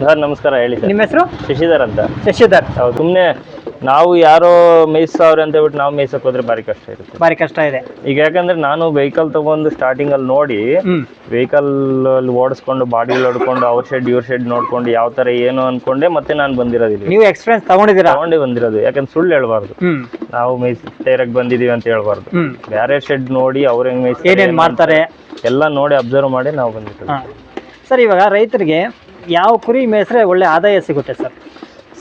Sir ನಮಸ್ಕಾರ ಹೇಳಿ sir. ನಿಮ್ಮ ಹೆಸರು? ಶಶಿಧರ್ ಅಂತ. ಶಶಿಧರ್. ಹೌದು ಸುಮ್ಮನೆ ನಾವು ಯಾರೋ ಮೇಯಿಸ್ತಾವ್ರೆ ಅಂತ ಹೇಳ್ಬಿಟ್ಟು ನಾವು ಮೇಯ್ಸಕ್ ಹೋದ್ರೆ ಭಾರಿ ಕಷ್ಟ ಇರುತ್ತೆ. ಬಾರಿ ಕಷ್ಟ ಇದೆ. ಈಗ ಯಾಕಂದ್ರೆ ನಾನು ವೆಹಿಕಲ್ ತಗೊಂಡು ಸ್ಟಾರ್ಟಿಂಗ್ ಅಲ್ಲಿ ನೋಡಿ ವೆಹಿಕಲ್ ಅಲ್ಲಿ ಓಡಿಸ್ಕೊಂಡು ಬಾಡಿ ಹೊಡ್ಕೊಂಡು ಅವ್ರ ಶೆಡ್ ಇವ್ರ ಶೆಡ್ ನೋಡ್ಕೊಂಡು ಯಾವ ತರ ಏನು ಅನ್ಕೊಂಡೆ ಮತ್ತೆ ನಾನು ಬಂದಿರೋದಿಲ್ಲ. ನೀವು ಎಕ್ಸ್ಪೀರಿಯನ್ಸ್ ತಗೊಂಡಿದ್ದೀರಾ? ತಗೊಂಡೇ ಬಂದಿರೋದು ಯಾಕಂದ್ರೆ ಸುಳ್ಳು ಹೇಳ್ಬಾರ್ದು. ನಾವು ಮೇಯ್ಸ್ ತೇರಕ್ ಬಂದಿದೀವಿ ಅಂತ ಹೇಳ್ಬಾರ್ದು. ಬೇರೆ ಶೆಡ್ ನೋಡಿ ಅವ್ರ ಹೆಂಗ್ ಮೇಯ್ಸ್ ಏನೇನ್ ಮಾಡ್ತಾರೆ? ಎಲ್ಲ ನೋಡಿ ಅಬ್ಸರ್ವ್ ಮಾಡಿ ನಾವು ಬಂದಿರೋದು ಸರ್ ಇವಾಗ ರೈತರಿಗೆ ಯಾವ ಕುರಿ ಮೇಸ್ರೆ ಒಳ್ಳೆ ಆದಾಯ ಸಿಗುತ್ತೆ ಸರ್.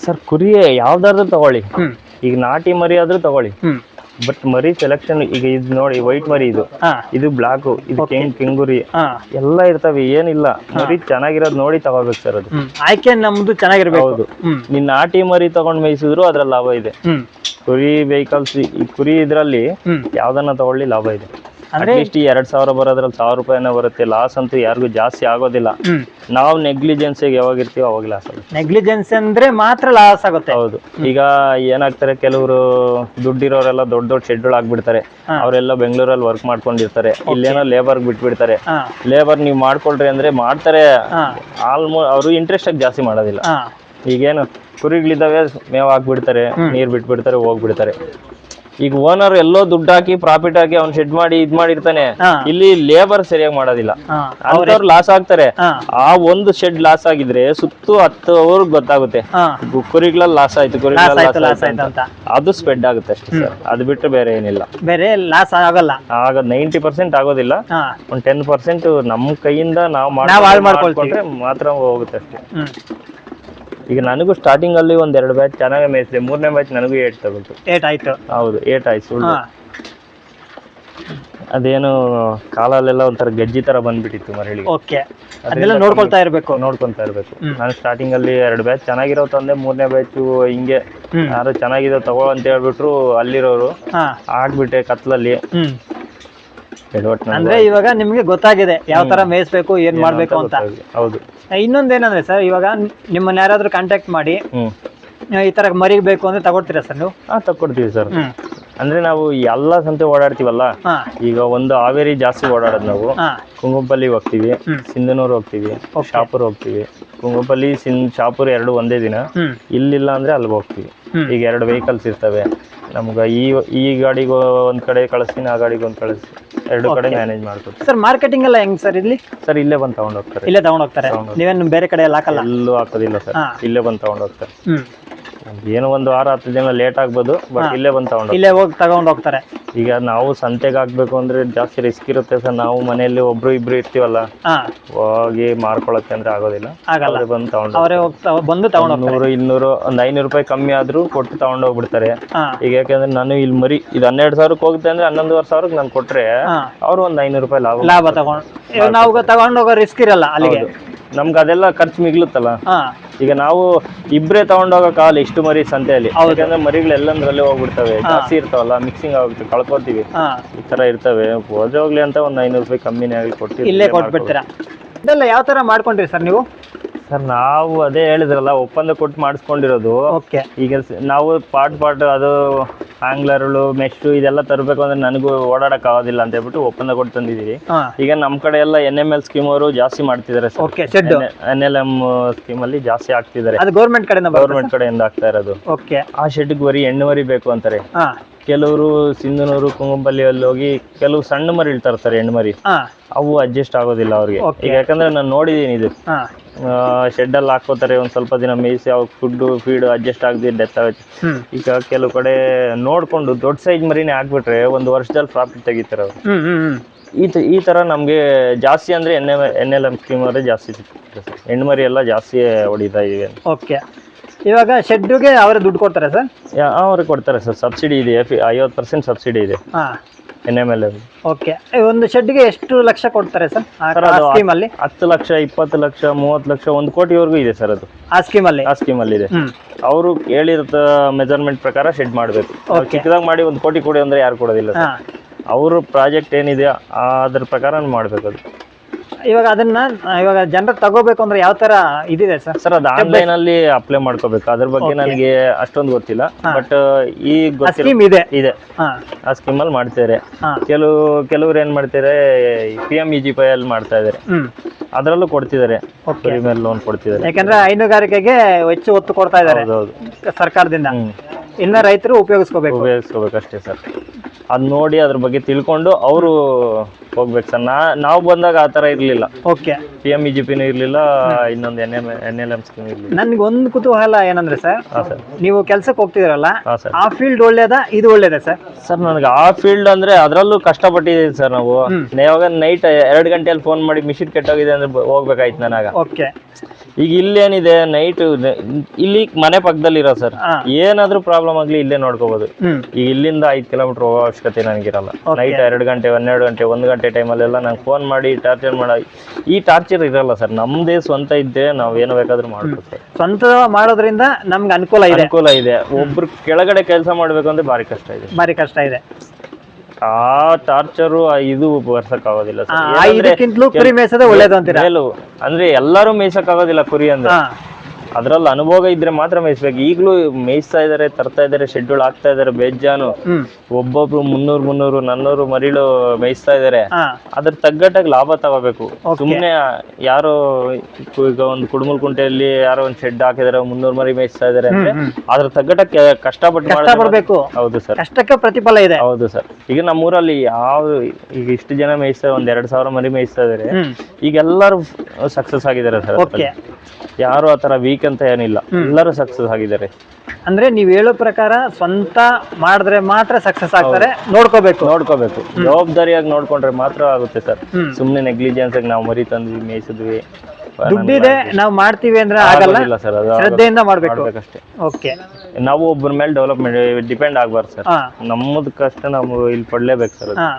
ಸರ್ ಕುರಿ ಯಾವ್ದಾದ್ರು ತಗೊಳ್ಳಿ. ಹ್ಮ್. ಈಗ ನಾಟಿ ಮರಿ ಆದ್ರೂ ತಗೊಳ್ಳಿ. ಹ್ಮ್. ಬಟ್ ಮರಿ ಸೆಲೆಕ್ಷನ್ ಈಗ ಇದು ನೋಡಿ ವೈಟ್ ಮರಿ ಇದು. ಹಾ. ಇದು ಬ್ಲಾಕ್ ಇದು. ಕೆಂಗ್ ಕೆಂಗುರಿ. ಹಾ. ಎಲ್ಲ ಇರ್ತವೆ ಏನಿಲ್ಲ. ಮರಿ ಚೆನ್ನಾಗಿರೋದು ನೋಡಿ ತಗೋಬೇಕು ಸರ್ ಅದು. ಹ್ಮ್. ಆಯ್ಕೆ ನಮ್ದು ಚೆನ್ನಾಗಿರ್ಬೇಕು. ಹೌದು. ಹ್ಮ್. ನಾಟಿ ಮರಿ ತಗೊಂಡ್ ಮೇಯಿಸಿದ್ರು ಅದ್ರಲ್ಲಿ ಲಾಭ ಇದೆ. ಹ್ಮ್. ಕುರಿ ವೆಹಿಕಲ್ಸ್ ಈ ಕುರಿ ಇದ್ರಲ್ಲಿ ಹ್ಮ್. ಯಾವ್ದನ್ನ ತಗೊಳ್ಳಿ ಲಾಭ ಇದೆ. ಅಂದ್ರೆ ಅಟ್ಲೀಸ್ಟ್ ಎರಡ್ ಸಾವಿರ ಬರೋದ್ರಲ್ಲಿ ಸಾವಿರ ರೂಪಾಯಿನ ಬರುತ್ತೆ. ಲಾಸ್ ಅಂತೂ ಯಾರಿಗೂ ಜಾಸ್ತಿ ಆಗೋದಿಲ್ಲ. ನಾವು ನೆಗ್ಲಿಜೆನ್ಸ್ ಯಾವಾಗ ಇರ್ತೀವಿ ಅವಾಗ ಲಾಸ್ ಆಗುತ್ತೆ. ನೆಗ್ಲಿಜೆನ್ಸ್ ಅಂದ್ರೆ ಮಾತ್ರ ಲಾಸ್ ಆಗುತ್ತೆ. ಹೌದು. ಈಗ ಏನಾಗ್ತಾರೆ ಕೆಲವರು ದುಡ್ಡಿರೋರೆಲ್ಲ ದೊಡ್ಡ ದೊಡ್ಡ ಶೆಡ್ಯೂಲ್ ಆಗ್ಬಿಡ್ತಾರೆ. ಅವರೆಲ್ಲ ಬೆಂಗಳೂರಲ್ಲಿ ವರ್ಕ್ ಮಾಡ್ಕೊಂಡಿರ್ತಾರೆ. ಇಲ್ಲೇನೋ ಲೇಬರ್ ಬಿಟ್ಬಿಡ್ತಾರೆ. ಲೇಬರ್ ನೀವು ಮಾಡ್ಕೊಳ್ರಿ ಅಂದ್ರೆ ಮಾಡ್ತಾರೆ. ಆಲ್ಮೋಸ್ಟ್ ಅವರು ಇಂಟ್ರೆಸ್ಟ್ ಆಗಿ ಜಾಸ್ತಿ ಮಾಡೋದಿಲ್ಲ. ಈಗೇನು ಕುರಿಗಳಿದ್ದಾವೆ ಮೇವ್ ಹಾಕ್ಬಿಡ್ತಾರೆ ನೀರ್ ಬಿಟ್ಬಿಡ್ತಾರೆ ಹೋಗ್ಬಿಡ್ತಾರೆ. ಈಗ ಓನರ್ ಎಲ್ಲೋ ದುಡ್ಡು ಹಾಕಿ ಪ್ರಾಫಿಟ್ ಹಾಕಿ ಅವ್ನ್ ಶೆಡ್ ಮಾಡಿ ಇದ್ ಮಾಡಿರ್ತಾನೆ ಇಲ್ಲಿ ಲೇಬರ್ ಸರಿಯಾಗಿ ಮಾಡೋದಿಲ್ಲ. ಅಂತವ್ರು ಲಾಸ್ ಆಗ್ತಾರೆ. ಆ ಒಂದು ಶೆಡ್ ಲಾಸ್ ಆಗಿದ್ರೆ ಸುತ್ತು ಹತ್ತು ಅವ್ರಿಗೆ ಗೊತ್ತಾಗುತ್ತೆ. ಕುರಿಗಳ ಲಾಸ್ ಆಯ್ತು ಲಾಸ್ ಆಯ್ತು ಅಂತ. ಅದು ಸ್ಪ್ರೆಡ್ ಆಗುತ್ತೆ ಅಷ್ಟೇ ಸರ್. ಅದು ಬಿಟ್ಟರೆ ಬೇರೆ ಏನಿಲ್ಲ. ಬೇರೆ ಲಾಸ್ ಆಗಲ್ಲ. ಆಗ ನೈಂಟಿ ಪರ್ಸೆಂಟ್ ಆಗೋದಿಲ್ಲ. ಒಂದ್ ಟೆನ್ ಪರ್ಸೆಂಟ್ ನಮ್ ಕೈಯಿಂದ ನಾವು. ಮಾಡ್ಕೊಂಡ್ರೆ ಮಾತ್ರ ಹೋಗುತ್ತೆ ಅಷ್ಟೇ. ಈಗ ನನಗೂ ಸ್ಟಾರ್ಟಿಂಗ್ ಅಲ್ಲಿ ಒಂದ್ ಎರಡು ಬ್ಯಾಚ್ ಚೆನ್ನಾಗಿ ಮೇಯಿಸಿದೆ. ಮೂರನೇ ಬ್ಯಾಚ್ ನನಗೂ ಏಟ್ ತಗೊಳ್ತು. ಏಟ್ ಆಯ್ತು. ಹೌದು ಏಟ್ ಆಯ್ತು ಸುಳ್ಳು. ಹಾ. ಅದೇನು ಕಾಲಲ್ಲೆಲ್ಲ ಒಂಥರ ಗೆಜ್ಜಿ ತರ ಬಂದ್ಬಿಟ್ಟಿತ್ತು ಮರಳಿ ಓಕೆ ಅದೆಲ್ಲ ನೋಡ್ಕೊಳ್ತಾ ಇರ್ಬೇಕು. ನೋಡ್ಕೊಂತಾ ಇರ್ಬೇಕು. ನಾನು ಸ್ಟಾರ್ಟಿಂಗ್ ಅಲ್ಲಿ ಎರಡು ಬ್ಯಾಚ್ ಚೆನ್ನಾಗಿರೋ ತಂದೆ ಮೂರನೇ ಬ್ಯಾಚ್ ಹಿಂಗೆ. ಯಾರು ಚೆನ್ನಾಗಿದೆ ತಗೋ ಅಂತ ಹೇಳ್ಬಿಟ್ರು ಅಲ್ಲಿರೋರು. ಹಾ. ಆಗ್ಬಿಟ್ಟೆ ಕತ್ಲಲ್ಲಿ. ಅಂದ್ರೆ ಇವಾಗ ನಿಮ್ಗೆ ಗೊತ್ತಾಗಿದೆ ಯಾವ ತರ ಮೇಯಿಸ್ಬೇಕು ಏನ್ ಮಾಡ್ಬೇಕು ಅಂತ ಹೌದು. ಇನ್ನೊಂದೇನಂದ್ರೆ ಸರ್ ಇವಾಗ ನಿಮ್ಮನ್ನ ಯಾರಾದ್ರೂ ಕಾಂಟ್ಯಾಕ್ಟ್ ಮಾಡಿ ಈ ತರ ಮರಿ ಬೇಕು ಅಂದ್ರೆ ತಗೊಡ್ತೀರಾ ಸರ್ ನೀವು? ತಗೊಡ್ತೀವಿ ಸರ್ ಅಂದ್ರೆ ನಾವು ಎಲ್ಲ ಸಂತೆ ಓಡಾಡ್ತೀವಲ್ಲ ಈಗ ಒಂದು ಹಾವೇರಿ ಜಾಸ್ತಿ ಓಡಾಡೋದು ನಾವು. ಕುಂಗುಂಪಲ್ಲಿ ಹೋಗ್ತೀವಿ ಸಿಂಧನೂರ್ ಹೋಗ್ತೀವಿ. ಶಾಪುರ್ ಹೋಗ್ತೀವಿ. ಕುಂಗುಪಲ್ಲಿ ಸಿನ್ ಶಾಪುರ್ ಎರಡು ಒಂದೇ ದಿನ. ಇಲ್ಲಿಲ್ಲ ಅಂದ್ರೆ ಅಲ್ಲಿ ಹೋಗ್ತೀವಿ. ಈಗ ಎರಡು ವೆಹಿಕಲ್ಸ್ ಇರ್ತವೆ. ನಮ್ಗೆ ಈ ಈ ಗಾಡಿಗೆ ಒಂದ್ ಕಡೆ ಕಳಿಸ್ತೀನಿ ಆ ಗಾಡಿಗೆ ಒಂದ್ ಕಳಿಸ್ತೀನಿ ಎರಡು ಕಡೆ ಮ್ಯಾನೇಜ್ ಮಾಡ್ತೀವಿ ಸರ್ ಮಾರ್ಕೆಟಿಂಗ್ ಎಲ್ಲ ಹೆಂಗ್ ಸರ್ ಇಲ್ಲಿ? ಸರ್ ಇಲ್ಲೇ ಬಂದು ತಗೊಂಡ್ ಹೋಗ್ತಾರೆ. ಇಲ್ಲೇ ತಗೊಂಡ್ ಹೋಗ್ತಾರೆ. ನೀವೇನು ಬೇರೆ ಕಡೆ ಎಲ್ಲ ಹಾಕಲ್ಲ? ಎಲ್ಲೂ ಹಾಕೋದಿಲ್ಲ ಸರ್ ಇಲ್ಲೇ ಬಂದು ತಗೊಂಡ್ ಹೋಗ್ತಾರೆ. ಏನೋ ಒಂದು ವಾರ ಹತ್ತು ದಿನ ಲೇಟ್ ಆಗ್ಬೋದು ಬಟ್ ಇಲ್ಲೇ ಬಂದು ತಗೊಂಡ್ ಇಲ್ಲೇ ಹೋಗಿ ತಗೊಂಡ್ ಹೋಗ್ತಾರೆ. ಈಗ ನಾವು ಸಂತೆಗೆ ಹಾಕ್ಬೇಕು ಅಂದ್ರೆ ಜಾಸ್ತಿ ರಿಸ್ಕ್ ಇರುತ್ತೆ ಸರ್ ನಾವು ಮನೆಯಲ್ಲಿ ಒಬ್ರು ಇಬ್ರು ಇರ್ತೀವಲ್ಲ ಹೋಗಿ ಮಾರ್ಕೊಳಕ್ಕೆ ಅಂದ್ರೆ ಆಗೋದಿಲ್ಲ. ಆಗಲ್ಲ. ಬಂದು ತಗೊಂಡು ಬಂದು ನೂರು ಇನ್ನೂರು ಒಂದ್ ಐನೂರು ರೂಪಾಯಿ ಕಮ್ಮಿ ಆದ್ರೂ ಕೊಟ್ಟು ತಗೊಂಡ್ ಹೋಗ್ಬಿಡ್ತಾರೆ. ಈಗ ಯಾಕಂದ್ರೆ ನಾನು ಇಲ್ಲಿ ಮರಿ ಇದು ಹನ್ನೆರಡು ಸಾವಿರಕ್ಕೆ ಹೋಗುತ್ತೆ ಅಂದ್ರೆ ಹನ್ನೊಂದುವರೆ ಸಾವಿರಕ್ಕೆ ನಾನು ಕೊಟ್ರೆ ಅವ್ರು ಒಂದ್ ಐನೂರು ರೂಪಾಯಿ ಲಾಭ ಲಾಭ ತಗೊಂಡು ನಾವು ತಗೊಂಡೋಗೋ ರಿಸ್ಕ್ ಇರಲ್ಲ ಅಲ್ಲಿಗೆ. ನಮ್ಗೆ ಅದೆಲ್ಲ ಖರ್ಚು ಮಿಗ್ಲುತ್ತಲ್ಲ? ಈಗ ನಾವು ಇಬ್ರೇ ಕಾಲ ಇಷ್ಟು ಮರಿ ಸಂತೆಯಲ್ಲಿ. ಯಾಕಂದ್ರೆ ಮರಿಗಳು ಎಲ್ಲಂದ್ರಲ್ಲೇ ಹೋಗ್ಬಿಡ್ತವೆ. ಜಾಸ್ತಿ ಇರ್ತಾವಲ್ಲ ಮಿಕ್ಸಿಂಗ್ ಆಗುತ್ತೆ ಕಳ್ಕೊತೀವಿ ಈ ತರ ಇರ್ತವೆ. ಹೋದ್ರೆ ಹೋಗ್ಲಿ ಅಂತ ಒಂದ್ ಐನೂರು ರೂಪಾಯಿ ಕಮ್ಮಿನೇ ಆಗಿ ಕೊಡ್ತೀವಿ. ಇಲ್ಲೇ ಕೊಟ್ಬಿಡ್ತೀರಾ? ಇದೆಲ್ಲ ಯಾವ ತರ ಮಾಡ್ಕೊಂಡ್ರಿ ಸರ್ ನೀವು? ಸರ್ ನಾವು ಅದೇ ಹೇಳಿದ್ರಲ್ಲ ಒಪ್ಪಂದ ಕೊಟ್ಟು ಮಾಡಿಸ್ಕೊಂಡಿರೋದು. ಓಕೆ. ಈಗ ಸ- ನಾವು ಪಾರ್ಟ್ ಪಾರ್ಟ್ ಅದು ಆಂಗ್ಲರ್ಗಳು ಮೆಸ್ಟು ಇದೆಲ್ಲ ತರಬೇಕು ಅಂದ್ರೆ ನನಗೂ ಓಡಾಡಕ್ ಆಗೋದಿಲ್ಲ ಅಂತ ಹೇಳ್ಬಿಟ್ಟು ಒಪ್ಪಂದ ಕೊಟ್ಟು ತಂದಿದ್ದೀವಿ. ಹಾ. ಈಗ ನಮ್ಮ ಕಡೆ ಎಲ್ಲ ಎನ್ ಎಂ ಎಲ್ ಸ್ಕೀಮ್ ಅವರು ಜಾಸ್ತಿ ಮಾಡ್ತಿದ್ದಾರೆ sir. Okay shed N L M scheme ಅಲ್ಲಿ ಜಾಸ್ತಿ ಆಗ್ತಿದ್ದಾರೆ ಅದು ಗೌರ್ಮೆಂಟ್ ಕಡೆಯಿಂದ ಬರುತ್ತೆ ಗೌರ್ಮೆಂಟ್ ಕಡೆಯಿಂದ ಆಗ್ತಾ ಇರೋದು. ಓಕೆ. ಆ ಶೆಡ್ಗೆ ಬರೀ ಎಣ್ಣೆ ಮರಿ ಬೇಕು ಅಂತಾರೆ. ಹಾ. ಕೆಲವರು ಸಿಂಧನೂರು ಕುಂಗಂಬಲ್ಲಿಯಲ್ಲಿ ಹೋಗಿ ಕೆಲವು ಸಣ್ಣ ಮರಿ ತರ್ತಾರೆ ಹೆಣ್ಣು ಮರಿ. ಹಾ. ಅವು ಅಡ್ಜಸ್ಟ್ ಆಗೋದಿಲ್ಲ ಅವ್ರಿಗೆ. ಈಗ ಯಾಕಂದ್ರೆ ನಾನು ನೋಡಿದೀನಿ ಇದು. ಶೆಡ್ ಅಲ್ಲಿ ಹಾಕೋತಾರೆ ಒಂದ್ ಸ್ವಲ್ಪ ದಿನ ಮೇಯಿಸಿ ಅವ್ ಫುಡ್ ಫೀಡ್ ಅಡ್ಜಸ್ಟ್ ಆಗದೆ ಡೆತ್ ಆಗುತ್ತೆ. ಈಗ ಕೆಲವು ಕಡೆ ನೋಡ್ಕೊಂಡು ದೊಡ್ಡ ಸೈಜ್ ಮರಿನೇ ಹಾಕ್ಬಿಟ್ರೆ ಒಂದು ವರ್ಷದಲ್ಲಿ ಪ್ರಾಫಿಟ್ ತೆಗಿತಾರೆ ಅವ್ರು. ಈ ಈ ತರ ನಮ್ಗೆ ಜಾಸ್ತಿ ಅಂದ್ರೆ N N L M scheme ಅವರೇ ಜಾಸ್ತಿ ಸಿಗ್ತದೆ ಹೆಣ್ಮರಿ ಹೆಣ್ಣು ಮರಿ ಎಲ್ಲ ಜಾಸ್ತಿ ಹೊಡಿತಾ ಇದೆ. ಓಕೆ ಇವಾಗ ಶೆಡ್ಗೆ ಅವರೇ ದುಡ್ಡು ಕೊಡ್ತಾರೆ ಸರ್? ಅವ್ರಿಗೆ ಕೊಡ್ತಾರೆ ಸರ್. ಸಬ್ಸಿಡಿ ಇದೆ ಐವತ್ತು ಪರ್ಸೆಂಟ್ ಸಬ್ಸಿಡಿ ಇದೆ. ಹಾ. N M L okay. ಒಂದು ಶೆಡ್ಗೆ ಎಷ್ಟು ಲಕ್ಷ ಕೊಡ್ತಾರೆ ಸರ್? ಸರ್ ಆ ಅದು ಸ್ಕೀಮ್ ಅಲ್ಲಿ ಹತ್ತು ಲಕ್ಷ ಇಪ್ಪತ್ತು ಲಕ್ಷ ಮೂವತ್ತು ಲಕ್ಷ ಒಂದು ಕೋಟಿವರೆಗೂ ಇದೆ ಸರ್ ಅದು. ಆ ಸ್ಕೀಮ್ ಅಲ್ಲಿ ಆ ಸ್ಕೀಮಲ್ಲಿ ಇದೆ. ಹ್ಮ್. ಅವರು ಹೇಳಿರೋ ಮೆಜರ್ಮೆಂಟ್ ಪ್ರಕಾರ ಶೆಡ್ ಮಾಡಬೇಕು. ಚಿಕ್ಕದಾಗ ಮಾಡಿ ಒಂದು ಕೋಟಿ ಕೊಡಿ ಅಂದ್ರೆ ಯಾರು ಕೊಡೋದಿಲ್ಲ ಅವರು ಅವ್ರ ಪ್ರಾಜೆಕ್ಟ್ ಏನಿದೆ ಅದ್ರ ಪ್ರಕಾರ ಮಾಡಬೇಕು ಅದು. ಇವಾಗ ಅದನ್ನ ಇವಾಗ ಜನರು ತಗೋಬೇಕು ಅಂದ್ರೆ ಯಾವ ತರ ಇದಿದೆ ಸರ್? ಸರ್ ಅದು ಆನ್ಲೈನ್ ಅಲ್ಲಿ ಅಪ್ಲೈ ಮಾಡ್ಕೋಬೇಕು. ಅದ್ರ ಬಗ್ಗೆ ನನಗೆ ಅಷ್ಟೊಂದು ಗೊತ್ತಿಲ್ಲ. ಬಟ್ ಈ ಸ್ಕೀಮ್ ಇದೆ. ಇದೆ. ಆ ಸ್ಕೀಮ್ ಅಲ್ಲಿ ಮಾಡ್ತಾರೆ ಕೆಲವು ಕೆಲವ್ರು ಏನ್ ಮಾಡ್ತಾರೆ P M E G G P ಅಲ್ಲಿ ಮಾಡ್ತಾ ಇದಾರೆ ಅದರಲ್ಲೂ ಕೊಡ್ತಿದ್ದಾರೆ. ಮೇಲೆ ಲೋನ್ ಕೊಡ್ತಿದ್ದಾರೆ. ಯಾಕಂದ್ರೆ ಹೈನುಗಾರಿಕೆಗೆ ಹೆಚ್ಚು ಒತ್ತು ಕೊಡ್ತಾ ಇದ್ದಾರೆ ಸರ್ಕಾರದಿಂದ. ಇನ್ನ ರೈತರು ಉಪಯೋಗಿಸ್ಕೋಬೇಕು. ಅಷ್ಟೇ ಸರ್. ಅದ್ ನೋಡಿ ಅದ್ರ ಬಗ್ಗೆ ತಿಳ್ಕೊಂಡು ಅವರು ಹೋಗ್ಬೇಕು ಸರ್. ನಾ ನಾವು ಬಂದಾಗ ಆ ಥರ ಇರಲಿಲ್ಲ. Okay P M E G ಪಿನೂ ಇರಲಿಲ್ಲ ಇನ್ನೊಂದು N M N L M scheme ಇರಲಿಲ್ಲ. ನನ್ಗೆ ಒಂದು ಕುತೂಹಲ ಏನಂದ್ರೆ ಸರ್ ನೀವು ಕೆಲ್ಸಕ್ಕೆ ಹೋಗ್ತಿದಿರಲ್ಲ ಹಾಂ ಆ ಫೀಲ್ಡ್ ಒಳ್ಳೇದಾ ಇದು ಒಳ್ಳೇದಾ ಸರ್? ಸರ್ ನನಗೆ ಆ ಫೀಲ್ಡ್ ಅಂದ್ರೆ ಅದರಲ್ಲೂ ಕಷ್ಟಪಟ್ಟಿದ್ದೀವಿ ಸರ್ ನಾವು. ಯಾವಾಗ ನೈಟ್ ಎರಡು ಗಂಟೆಯಲ್ಲಿ ಫೋನ್ ಮಾಡಿ ಮಿಷಿನ್ ಕೆಟ್ಟೋಗಿದೆ ಅಂದ್ರೆ ಬ- ಹೋಗ್ಬೇಕಾಯ್ತು ನನಗ. ಓಕೆ ಈಗ ಇಲ್ಲೇನಿದೆ ನೈಟ್ ಇಲ್ಲಿ ಮನೆ ಪಕ್ಕದಲ್ಲಿ ಇರೋ ಸರ್. ಹಾ. ಏನಾದ್ರೂ ಪ್ರಾಬ್ಲಮ್ ಆಗ್ಲಿ ಇಲ್ಲೇ ನೋಡ್ಕೋಬಹುದು ಹ್ಮ್. ಈಗ ಇಲ್ಲಿಂದ ಐದು ಕಿಲೋಮೀಟರ್ ಹೋಗೋ ಅವಶ್ಯಕತೆ ನನಗಿರಲ್ಲ. ನೈಟ್ ಎರಡು ಗಂಟೆ ಹನ್ನೆರಡು ಗಂಟೆ ಒಂದು ಗಂಟೆ ಟೈಮಲ್ಲೆಲ್ಲ ನಂಗೆ ಫೋನ್ ಮಾಡಿ ಟಾರ್ಚರ್ ಮಾಡ ಈ ಟಾರ್ಚರ್ ಇರಲ್ಲ ಸರ್ ನಮ್ದೇ ಸ್ವಂತ ಇದ್ದೆ ನಾವು ಏನು ಬೇಕಾದ್ರೂ ಮಾಡ್ಬೋದು ಸರ್ ಸ್ವಂತ ಮಾಡೋದ್ರಿಂದ ನಮ್ಗೆ ಅನುಕೂಲ ಇದೆ. ಅನುಕೂಲ ಇದೆ. ಒಬ್ರು ಕೆಳಗಡೆ ಕೆಲಸ ಮಾಡ್ಬೇಕು ಅಂದ್ರೆ ಬಾರಿ ಕಷ್ಟ ಇದೆ. ಬಾರಿ ಕಷ್ಟ ಇದೆ. ಆ ಟಾರ್ಚರು ಇದು ಬರ್ಸಕ್ ಆಗೋದಿಲ್ಲ ಆ, ಸರ್ ಇದಕ್ಕಿಂತಲೂ ಕುರಿ ಮೇಯ್ಸೋದೇ ಒಳ್ಳೇದು ಅಂತೀರಾ? ಮೇಲು. ಅಂದ್ರೆ ಎಲ್ಲರೂ ಮೇಯ್ಸಕ್ ಆಗೋದಿಲ್ಲ ಕುರಿ ಅಂದ್ರೆ. ಹಾ. ಅದ್ರಲ್ಲಿ ಅನುಭವ ಇದ್ರೆ ಮಾತ್ರ ಮೇಯಿಸ್ಬೇಕು. ಈಗಲೂ ಮೇಯಿಸ್ತಾ ಇದಾರೆ ತರ್ತಾ ಇದಾರೆ ಶೆಡ್ಯೂಲ್ ಆಗ್ತಾ ಇದಾರೆ ಬೇಜಾನು. ಒಬ್ಬೊಬ್ರು ಮುನ್ನೂರು ಮುನ್ನೂರು ನನ್ನೂರು ಮರಿಳು ಮೇಯಿಸ್ತಾ ಇದಾರೆ. ಅದ್ರ ತಗ್ಗಟ್ಟಾಗಿ ಲಾಭ ತಗೋಬೇಕು. ಸುಮ್ಮನೆ ಯಾರೋ ಈಗ ಒಂದು ಕುಡುಮಲ್ ಕುಂಟೆಯಲ್ಲಿ ಯಾರೋ ಒಂದು ಶೆಡ್ ಹಾಕಿದಾರೆ ಮುನ್ನೂರು ಮರಿ ಮೇಯಿಸ್ತಾ ಇದಾರೆ ಅಂದ್ರೆ. ಅದ್ರ ತಗ್ಗಟ್ಟಕ್ಕೆ ಕಷ್ಟಪಟ್ಟು ಪಡ್ಬೇಕು. ಹೌದು ಸರ್. ಕಷ್ಟಕ್ಕೆ ಪ್ರತಿಫಲ ಇದೆ. ಹೌದು ಸರ್. ಈಗ ನಮ್ಮೂರಲ್ಲಿ ಯಾವ ಈಗ ಇಷ್ಟು ಜನ ಮೇಯಿಸ್ತಾರೆ ಒಂದ್ ಎರಡ್ ಸಾವಿರ ಮರಿ ಮೇಯಿಸ್ತಾ ಇದಾರೆ. ಈಗ ಎಲ್ಲರೂ ಸಕ್ಸಸ್ ಆಗಿದ್ದಾರೆ ಸರ್ ಯಾರು ಆತರ ವೀಕ್ ಅಂತ ಏನಿಲ್ಲ. ಎಲ್ಲರೂ ಸಕ್ಸಸ್ ಆಗಿದ್ದಾರೆ. ಅಂದ್ರೆ ನೀವ್ ಹೇಳೋ ಪ್ರಕಾರ ಸ್ವಂತ ಮಾಡಿದ್ರೆ ಮಾತ್ರ ಸಕ್ಸಸ್ ಆಗ್ತಾರೆ ನೋಡ್ಕೋಬೇಕು. ನೋಡ್ಕೋಬೇಕು. ಜವಾಬ್ದಾರಿಯಾಗಿ ನೋಡ್ಕೊಂಡ್ರೆ ಮಾತ್ರ ಆಗುತ್ತೆ ಸರ್. ಸುಮ್ನೆ ನೆಗ್ಲಿಜೆನ್ಸ್ ನಾವು ಮರಿ ತಂದ್ವಿ ಮೇಯಿಸಿದ್ವಿ ದುಡ್ಡಿದೆ ನಾವು ಮಾಡ್ತೀವಿ ಅಂದ್ರೆ ಆಗಲ್ಲ ಸರ್ ಅದು ಶ್ರದ್ಧೆಯಿಂದ ಮಾಡ್ಬೇಕು. ಮಾಡ್ಬೇಕಷ್ಟೇ. ಓಕೆ. ನಾವು ಒಬ್ಬರ ಮೇಲೆ ಡೆವಲಪ್ಮೆಂಟ್ ಡಿಪೆಂಡ್ ಆಗ್ಬಾರ್ದು ಸರ್. ನಮ್ಮದ್ ಕಷ್ಟ ನಾವು ಇಲ್ಲಿ ಪಡ್ಲೇಬೇಕು ಸರ್ ಹಾ.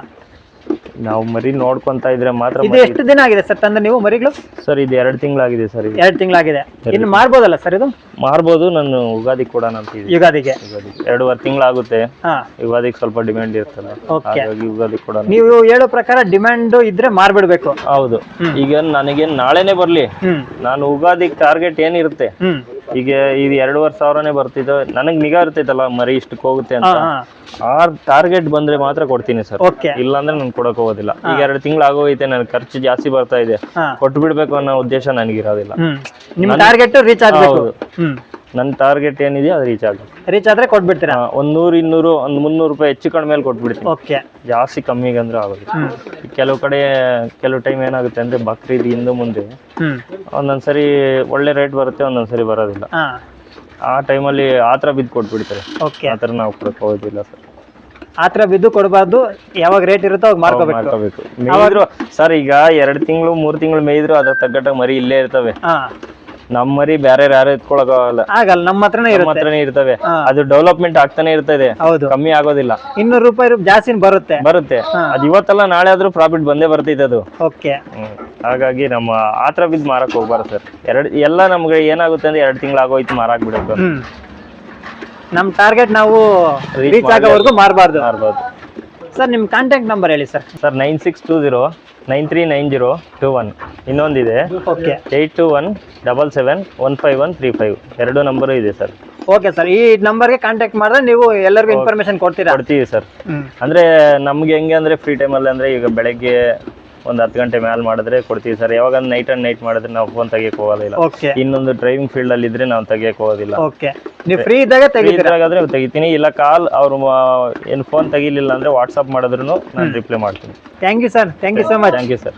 ನಾವು ಮರಿ ನೋಡ್ಕೊಂತ ಇದ್ರೆ ಮಾತ್ರ ಇದು ಎಷ್ಟು ದಿನ ಆಗಿದೆ ಸರ್ ತಂದ್ರೆ ನೀವು ಮರಿಗಳು? ಸರ್ ಇದು ಎರಡು ತಿಂಗಳಾಗಿದೆ ಸರ್ ಇದು. ಎರಡು ತಿಂಗಳಾಗಿದೆ. ಇನ್ನು ಮಾರ್ಬೋದಲ್ಲ ಸರ್ ಇದು? ಮಾರ್ಬೋದು ನಾನು ಯುಗಾದಿ ಕೂಡ ಅಂತಿದ್ದೀನಿ. ಯುಗಾದಿಗೆ? ಯುಗಾದಿ ಎರಡೂವರೆ ತಿಂಗಳಾಗುತ್ತೆ. ಹಾ. ಯುಗಾದಿಗೆ ಸ್ವಲ್ಪ ಡಿಮ್ಯಾಂಡ್ ಇರ್ತಲ್ಲ ಹಾಗಾಗಿ ಯುಗಾದಿ ಕೂಡ ನೀವು ಹೇಳೋ ಪ್ರಕಾರ ಡಿಮ್ಯಾಂಡ್ ಇದ್ರೆ ಮಾರ್ಬಿಡ್ಬೇಕು. ಹೌದು. ಈಗ ನನಗೆ ನಾಳೆನೆ ಬರ್ಲಿ. ಹ್ಮ್. ನಾನು ಯುಗಾದಿ ಟಾರ್ಗೆಟ್ ಏನಿರುತ್ತೆ? ಹ್ಮ್. ಈಗ ಇದು ಎರಡೂವರೆ ಸಾವಿರನೇ ಬರ್ತಿದ್ದ ನನಗೆ ನಿಗಾ ಇರ್ತೈತಲ್ಲ ಮರಿ ಇಷ್ಟಕ್ಕೆ ಹೋಗುತ್ತೆ ಅಂತ. ಆ ಟಾರ್ಗೆಟ್ ಬಂದ್ರೆ ಮಾತ್ರ ಕೊಡ್ತೀನಿ ಸರ್. ಇಲ್ಲಾಂದ್ರೆ ನಾನು ಕೊಡಕ್ ಹೋಗೋದಿಲ್ಲ. ಈಗ ಎರಡು ತಿಂಗಳು ಆಗೋಯ್ತೆ ನನ್ ಖರ್ಚು ಜಾಸ್ತಿ ಬರ್ತಾ ಇದೆ. ಕೊಟ್ಟು ಬಿಡ್ಬೇಕು ಅನ್ನೋ ಉದ್ದೇಶ ನನಗಿರೋದಿಲ್ಲ. ಟಾರ್ಗೆಟ್ ರೀಚ್ ಆಗ್ಬೇಕು. ನನ್ನ ಟಾರ್ಗೆಟ್ ಏನಿದೆಯೋ ಅದು ರೀಚ್ ಆಗುತ್ತೆ. ರೀಚ್ ಆದ್ರೆ ಕೊಟ್ಬಿಡ್ತೀರಾ? ಒಂದು ನೂರು ಇನ್ನೂರು ಒಂದು ಮುನ್ನೂರು ರೂಪಾಯಿ ಹೆಚ್ಚು ಕಡಿಮೆ ಮೇಲೆ ಕೊಟ್ಬಿಡ್ತೀನಿ. ಓಕೆ ಜಾಸ್ತಿ ಕಮ್ಮಿಗೆ ಅಂದ್ರೆ ಆಗೋದು ಕೆಲವು ಕಡೆ ಕೆಲವು ಟೈಮ್ ಏನಾಗುತ್ತೆ ಅಂದ್ರೆ ಬಕ್ರೀದ್ ಹಿಂದೆ ಮುಂದೆ ಒಂದೊಂದ್ಸರಿ ಒಳ್ಳೆ ರೇಟ್ ಬರುತ್ತೆ ಒಂದೊಂದ್ಸರಿ ಬರೋದಿಲ್ಲ. ಆ ಟೈಮಲ್ಲಿ ಆ ಥರ ಬಿದ್ದು ಕೊಟ್ಬಿಡ್ತಾರೆ. ಓಕೆ ಆ ಥರ ನಾವು ಕೊಡಕ್ ಹೋಗೋದಿಲ್ಲ ಸರ್. ಆತರ ಬಿದ್ದು ಕೊಡಬಾರ್ದು. ಯಾವಾಗ ರೇಟ್ ಇರುತ್ತೋ ಅವಾಗ ಮಾರ್ಕೋಬೇಕು. ಮೇಯ್ದ್ರು ಸರ್ ಈಗ ಎರಡು ತಿಂಗಳು ಮೂರು ತಿಂಗಳು ಮೇಯ್ದ್ರು ಅದ್ರ ತಗ್ಗಟ್ಟಾಗ ಮರಿ ಇಲ್ಲೇ ಇರ್ತವೆ. ಹಾ ನಮ್ಮ ಮರಿ ಬೇರೆ ಯಾರು ಎತ್ಕೊಳಕಾಗಲ್ಲ ಆಗಲ್ಲ. ನಮ್ಮ ಹತ್ರನೇ ನಮ್ಮ ಇರುತ್ತೆ. ಹತ್ರನೇ ಇರ್ತವೆ. ಅದು ಡೆವಲಪ್ಮೆಂಟ್ ಆಗ್ತಾನೆ ಇರ್ತದೆ. ಹೌದು. ಕಮ್ಮಿ ಆಗೋದಿಲ್ಲ. ಇನ್ನೂರು ರೂಪಾಯಿ ಜಾಸ್ತಿ ಬರುತ್ತೆ. ಬರುತ್ತೆ. ಅದ್ ಇವತ್ತಲ್ಲ ನಾಳೆ ಆದ್ರೂ ಪ್ರಾಫಿಟ್ ಬಂದೇ ಬರ್ತೈತೆ ಅದು. ಓಕೆ. ಹ್ಮ್. ಹಾಗಾಗಿ ನಮ್ಮ ಆತರ ಬಿದ್ದ ಮಾರಕ್ ಹೋಗ್ಬಾರ್ದು ಸರ್. ಎರಡು ಎಲ್ಲ ನಮ್ಗೆ ಏನಾಗುತ್ತೆ ಅಂದ್ರೆ ಎರಡ್ ತಿಂಗಳು ಆಗೋಯ್ತು ಮಾರಾಕ್ ಹ್ಮ್. ನಮ್ ಟಾರ್ಗೆಟ್ ನಾವು Reach ರೀಚ್ ಆಗೋವರೆಗೂ ಮಾರಬಾರ್ದು. ಮಾರ್ಬೋದು. ಸರ್ ನಿಮ್ ಕಾಂಟ್ಯಾಕ್ಟ್ ನಂಬರ್ ಹೇಳಿ sir. Sir nine six two zero nine three nine zero two one. ಇನ್ನೊಂದಿದೆ. Okay. Eight two one double seven one five one three five. ಎರಡು ನಂಬರು ಇದೆ ಸರ್. ಓಕೆ ಸರ್ ಈ ನಂಬರ್ಗೆ contact ಮಾಡಿದ್ರೆ ನೀವು ಎಲ್ಲರಿಗೂ ಇನ್ಫಾರ್ಮೇಶನ್ ಕೊಡ್ತೀರಾ? ಕೊಡ್ತೀವಿ ಸರ್. ಅಂದ್ರೆ ನಮ್ಗೆ ಹೆಂಗೆ ಅಂದ್ರೆ ಫ್ರೀ ಟೈಮಲ್ಲಿ ಅಂದರೆ ಈಗ ಬೆಳಗ್ಗೆ ಒಂದು ಹತ್ತು ಗಂಟೆ ಮ್ಯಾಲ್ ಮಾಡಿದ್ರೆ ಕೊಡ್ತೀವಿ ಸರ್. ಯಾವಾಗ ನೈಟ್ ಅಂಡ್ ನೈಟ್ ಮಾಡಿದ್ರೆ ನಾವು ಫೋನ್ ತೆಗಿಯಕ್ಕೆ ಹೋಗೋದಿಲ್ಲ. ಓಕೆ ಇನ್ನೊಂದು ಡ್ರೈವಿಂಗ್ ಫೀಲ್ಡ್ ಅಲ್ಲಿ ಇದ್ರೆ ನಾವು ತೆಗಿಯಕ್ಕೆ ಹೋಗೋದಿಲ್ಲ. ಓಕೆ ನೀವು ಫ್ರೀ ಇದ್ದಾಗ ತೆಗಿತೀರಾ? ತೆಗಿತೀನಿ. ಇಲ್ಲ ಕಾಲ್ ಅವ್ರು ಏನು ಫೋನ್ ತೆಗಿಲಿಲ್ಲ ಅಂದ್ರೆ ವಾಟ್ಸಪ್ ಮಾಡಿದ್ರು ನಾನು ರಿಪ್ಲೈ ಮಾಡ್ತೀನಿ. Thank you sir thank you so much thank you sir